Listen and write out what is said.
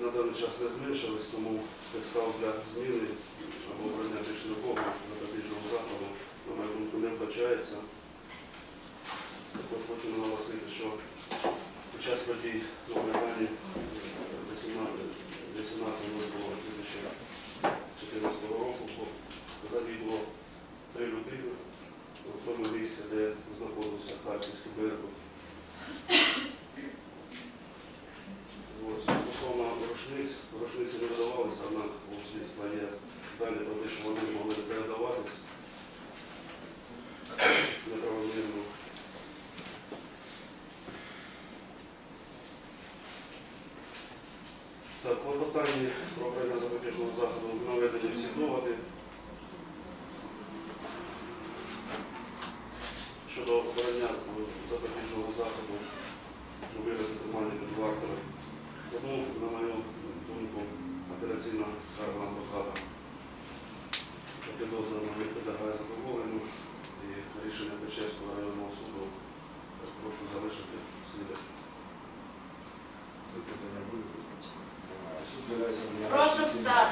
на даний час не зменшились, тому підстав для зміни або обрання більш широкого запобіжного заходу, на мою думку, не вбачається. Також хочу наголосити, що під час подій на Майдані 18.02.2014 року загибло три людини в тому місці, де знаходився Харківський берег. У є дані про те, що вони могли передаватись неправомірно. Так, клопотання про обрання запобіжного заходу наведені всі доводи. Щодо обрання запобіжного заходу у вигляді тримання під. Тому, на мою думку, операційна скарга адвоката та підозрювана не підлягає задоволенню і рішення Печерського районного суду прошу залишити слідок. Запитання буде? Прошу встати.